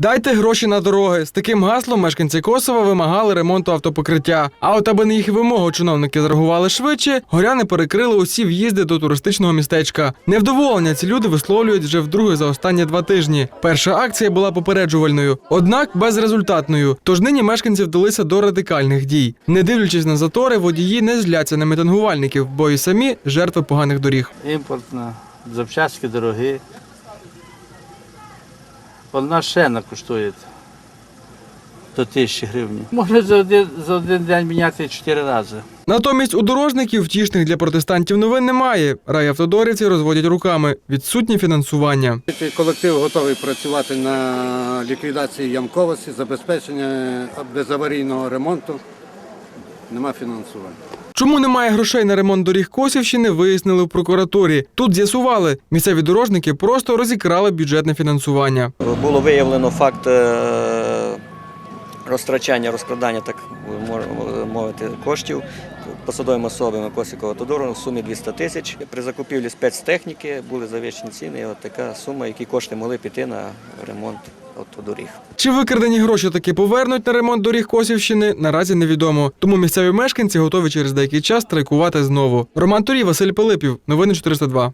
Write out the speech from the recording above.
Дайте гроші на дороги. З таким гаслом мешканці Косова вимагали ремонту автопокриття. А от аби на їх вимогу чиновники зреагували швидше, горяни перекрили усі в'їзди до туристичного містечка. Невдоволення ці люди висловлюють вже вдруге за останні два тижні. Перша акція була попереджувальною, однак безрезультатною. Тож нині мешканці вдалися до радикальних дій. Не дивлячись на затори, водії не зляться на мітингувальників, бо і самі жертви поганих доріг. Імпортна, запчастки дорогі. Одна шена коштує до тисячі гривень. Можна за один, за один день міняти чотири рази. Натомість у дорожників втішних для протестантів новин немає. Райавтодорівці розводять руками. Відсутнє фінансування. Колектив готовий працювати на ліквідації ямковості, забезпечення безаварійного ремонту. Нема фінансування. Чому немає грошей на ремонт доріг Косівщини, вияснили в прокуратурі. Тут з'ясували, місцеві дорожники просто розікрали бюджетне фінансування. Було виявлено факт е, розтрачання, розкрадання, так мовити, коштів посадовими особами Косикова Тодору в сумі 200 тисяч. При закупівлі спецтехніки були завищені ціни. І от така сума, які кошти могли піти на ремонт автодоріг. Чи викрадені гроші таки повернуть на ремонт доріг Косівщини, наразі невідомо. Тому місцеві мешканці готові через деякий час страйкувати знову. Роман Турій, Василь Пилипів. Новини 402.